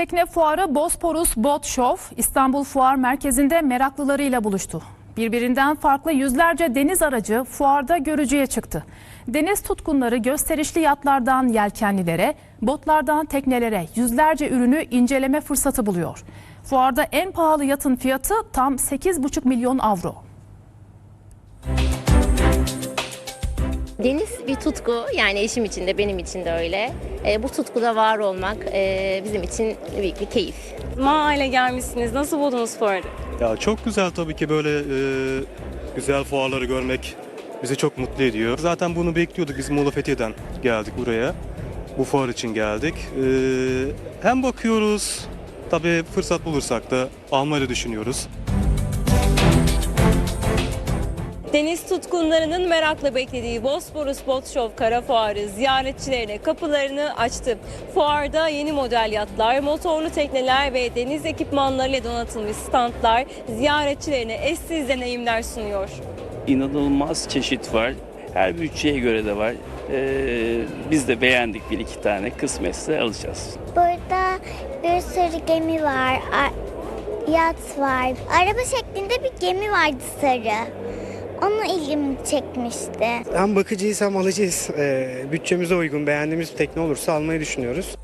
Tekne fuarı Bosporus Boat Show İstanbul Fuar Merkezi'nde meraklılarıyla buluştu. Birbirinden farklı yüzlerce deniz aracı fuarda görücüye çıktı. Deniz tutkunları gösterişli yatlardan yelkenlilere, botlardan teknelere yüzlerce ürünü inceleme fırsatı buluyor. Fuarda en pahalı yatın fiyatı tam 8,5 milyon avro. Deniz bir tutku yani eşim için de benim için de öyle. E, bu tutkuda var olmak e, bizim için büyük bir keyif. Maale gelmişsiniz. Nasıl buldunuz fuarı? Ya çok güzel tabii ki böyle e, güzel fuarları görmek bizi çok mutlu ediyor. Zaten bunu bekliyorduk. Biz Muğla Fethiye'den geldik buraya. Bu fuar için geldik. E, hem bakıyoruz, tabii fırsat bulursak da almayı düşünüyoruz. Deniz tutkunlarının merakla beklediği Bosporus Boat Show Kara Fuarı ziyaretçilerine kapılarını açtı. Fuarda yeni model yatlar, motorlu tekneler ve deniz ekipmanlarıyla donatılmış standlar ziyaretçilerine eşsiz deneyimler sunuyor. inanılmaz çeşit var. Her bütçeye göre de var. Ee, biz de beğendik bir iki tane. Kısmetse alacağız. Burada bir sürü gemi var, yat var. Araba şeklinde bir gemi vardı sarı. Onun ilgimi çekmişti. Hem bakıcıyız hem alıcıyız. Ee, bütçemize uygun beğendiğimiz bir tekne olursa almayı düşünüyoruz.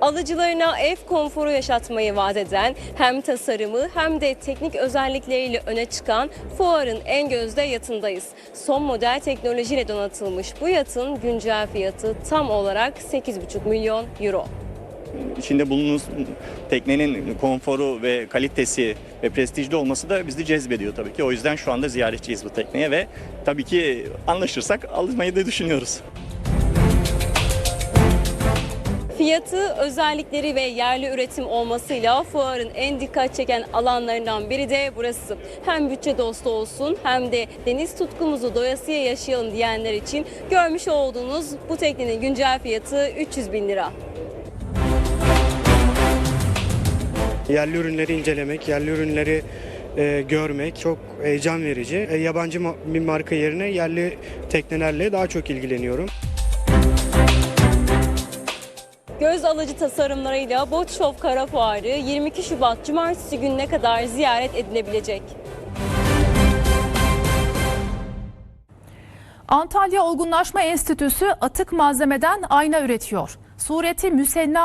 Alıcılarına ev konforu yaşatmayı vaat eden hem tasarımı hem de teknik özellikleriyle öne çıkan fuarın en gözde yatındayız. Son model teknolojiyle donatılmış bu yatın güncel fiyatı tam olarak 8,5 milyon euro. İçinde bulunduğunuz teknenin konforu ve kalitesi ve prestijli olması da bizi cezbediyor tabii ki. O yüzden şu anda ziyaretçiyiz bu tekneye ve tabii ki anlaşırsak almayı da düşünüyoruz. Fiyatı, özellikleri ve yerli üretim olmasıyla fuarın en dikkat çeken alanlarından biri de burası. Hem bütçe dostu olsun hem de deniz tutkumuzu doyasıya yaşayalım diyenler için görmüş olduğunuz bu teknenin güncel fiyatı 300 bin lira. Yerli ürünleri incelemek, yerli ürünleri e, görmek çok heyecan verici. E, yabancı ma- bir marka yerine yerli teknelerle daha çok ilgileniyorum. Göz alıcı tasarımlarıyla Boat Show Kara Fuarı 22 Şubat Cumartesi gününe kadar ziyaret edilebilecek. Antalya Olgunlaşma Enstitüsü atık malzemeden ayna üretiyor. Sureti müsenna